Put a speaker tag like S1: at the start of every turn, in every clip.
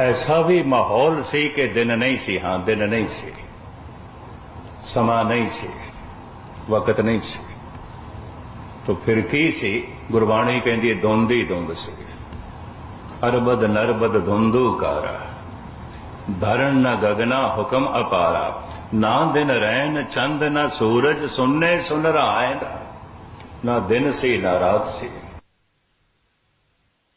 S1: ਐਸਾ ਵੀ ਮਾਹੌਲ ਸੀ ਕਿ ਦਿਨ ਨਹੀਂ ਸੀ ਹਾਂ ਦਿਨ ਨਹੀਂ ਸੀ ਸਮਾਂ ਨਹੀਂ ਸੀ ਵਕਤ ਨਹੀਂ ਸੀ ਤਾਂ ਫਿਰ ਕੀ ਸੀ ਗੁਰਬਾਣੀ ਕਹਿੰਦੀ ਹੈ ਧੁੰਦ ਹੀ ਧੁੰਦ ਸੀ ਅਰਬਦ ਨਰਬਦ ਧੁੰਦੂ ਕਾਰਾ ਧਰਨ ਨਾ ਗਗਨਾ ਹੁਕਮ ਅਪਾਰਾ ਨਾ ਦਿਨ ਰਹਿਣ ਚੰਦ ਨਾ ਸੂਰਜ ਸੁਨਨੇ ਸੁਨ ਰਹਾਇ ਨਾ ਦਿਨ ਸੀ ਨਾ ਰਾਤ ਸੀ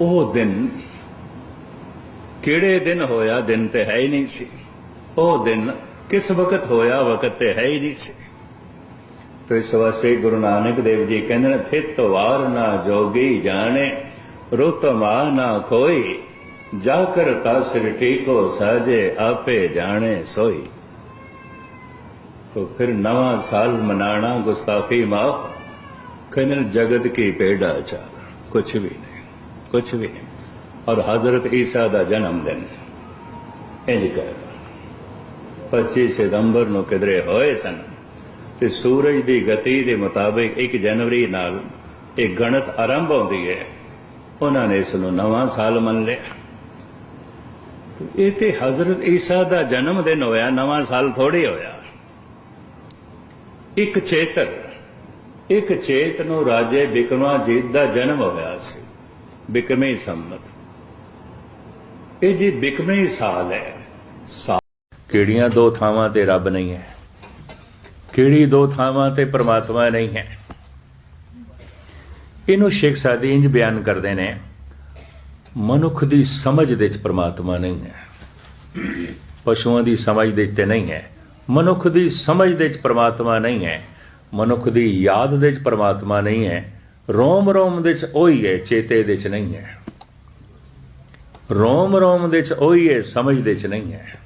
S1: ਉਹ ਦਿਨ ਕਿਹੜੇ ਦਿਨ ਹੋਇਆ ਦਿਨ ਤੇ ਹੈ ਹੀ ਨਹੀਂ ਸੀ। ਉਹ ਦਿਨ ਕਿਸ ਵਕਤ ਹੋਇਆ ਵਕਤ ਤੇ ਹੈ ਹੀ ਨਹੀਂ ਸੀ। ਤੇ ਇਸ ਵਾਸਤੇ ਗੁਰੂ ਨਾਨਕ ਦੇਵ ਜੀ ਕਹਿੰਦੇ ਨੇ, ਥਿਤ ਵਾਰ ਨਾ ਜੋਗੀ ਜਾਣੇ ਰੁਤਮਾ ਨਾ ਕੋਈ ਜਾ ਕਰ ਤਾਸ ਰਟੀਕੋ ਸਾਜੇ ਆਪੇ ਜਾਣੇ ਸੋਈ। ਤੋ ਫਿਰ ਨਵਾਂ ਸਾਲ ਮਨਾਣਾ ਗੁਸਤਾਖੀ ਮਾਫ, ਕਹਿੰਦੇ ਜਗਤ ਕੀ ਪੇੜਾ ਚਾਲ, ਕੁਛ ਵੀ ਨਹੀਂ। ਕੁਝ ਵੀ। ਔਰ ਹਜ਼ਰਤ ਈਸਾ ਦਾ ਜਨਮ ਦਿਨ। ਇੰਜ ਕਰ 25 ਸਤੰਬਰ ਨੂੰ ਕਿਦਰੇ ਹੋਏ ਸਨ ਤੇ ਸੂਰਜ ਦੀ ਗਤੀ ਦੇ ਮੁਤਾਬਿਕ 1 ਜਨਵਰੀ ਨਾਲ ਇਹ ਗਣਤ ਆਰੰਭ ਹੁੰਦੀ ਹੈ। ਉਹਨਾਂ ਨੇ ਇਸ ਨੂੰ ਨਵਾਂ ਸਾਲ ਮੰਨ ਲਿਆ। ਇਹ ਤੇ ਹਜ਼ਰਤ ਈਸਾ ਦਾ ਜਨਮ ਦਿਨ ਹੋਇਆ, ਨਵਾਂ ਸਾਲ ਥੋੜੀ ਹੋਇਆ। ਇੱਕ ਚੇਤਰ ਇੱਕ ਚੇਤ ਨੂੰ ਰਾਜੇ ਬਿਕਰਮਾ ਜੀਤ ਦਾ ਜਨਮ ਹੋਇਆ ਸੀ। ਬਿਕਰਮੀ ਸੰਮਤ। ਇਹ ਜੀ ਬਿਕਰਮੀ ਸਾਲ ਹੈ। ਕਿਹੜੀਆਂ ਦੋ ਥਾਵਾਂ ਤੇ ਰੱਬ ਨਹੀਂ ਹੈ? ਕਿਹੜੀ ਦੋ ਥਾਵਾਂ ਤੇ ਪ੍ਰਮਾਤਮਾ ਨਹੀਂ ਹੈ? ਇਹਨੂੰ ਸ਼ੇਖ ਸਾਦੀ ਇੰਜ ਬਿਆਨ ਕਰਦੇ ਨੇ, ਮਨੁੱਖ ਦੀ ਸਮਝ ਦੇ ਵਿੱਚ ਪ੍ਰਮਾਤਮਾ ਨਹੀਂ ਹੈ। ਪਸ਼ੂਆਂ ਦੀ ਸਮਝ ਦੇ ਵਿੱਚ ਤੇ ਨਹੀਂ ਹੈ। ਮਨੁੱਖ ਦੀ ਸਮਝ ਦੇ ਵਿੱਚ ਪ੍ਰਮਾਤਮਾ ਨਹੀਂ ਹੈ। ਮਨੁੱਖ ਦੀ ਯਾਦ ਦੇ ਵਿੱਚ ਪ੍ਰਮਾਤਮਾ ਨਹੀਂ ਹੈ। ਰੋਮ ਰੋਮ ਦੇ ਵਿੱਚ ਉਹੀ ਹੈ, ਚੇਤੇ ਦੇ ਵਿੱਚ ਨਹੀਂ ਹੈ। ਰੋਮ ਰੋਮ ਦੇ ਵਿੱਚ ਉਹੀ ਹੈ, ਸਮਝ ਦੇ ਵਿੱਚ ਨਹੀਂ ਹੈ।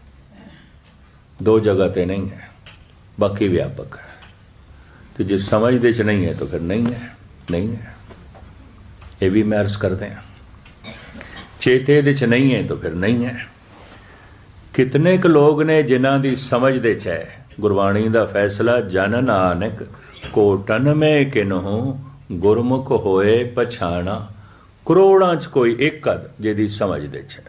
S1: ਦੋ ਜਗ੍ਹਾ ਤੇ ਨਹੀਂ ਹੈ, ਬਾਕੀ ਵਿਆਪਕ ਹੈ। ਤੇ ਜੇ ਸਮਝ ਦੇ ਵਿੱਚ ਨਹੀਂ ਹੈ, ਤਾਂ ਫਿਰ ਨਹੀਂ ਹੈ ਨਹੀਂ ਹੈ। ਇਹ ਵੀ ਮੈਂ ਅਰਜ਼ ਕਰਦੇ ਹਾਂ। ਚੇਤੇ ਦੇ ਵਿੱਚ ਨਹੀਂ ਹੈ, ਤਾਂ ਫਿਰ ਨਹੀਂ ਹੈ। ਕਿਤਨੇ ਕੁ ਲੋਕ ਨੇ ਜਿਨ੍ਹਾਂ ਦੀ ਸਮਝ ਦੇ ਚ ਹੈ? ਗੁਰਬਾਣੀ ਦਾ ਫੈਸਲਾ, ਜਨ ਨਾਨਕ ਕੋਟਨ ਮੇ ਕਿਨਹੂ ਗੁਰਮੁਖ ਹੋਏ ਪਛਾਣਾ ਕਰੋੜਾਂ ਚ ਕੋਈ ਇੱਕ ਅਦ ਜਿਹਦੀ ਸਮਝ ਦੇ ਚ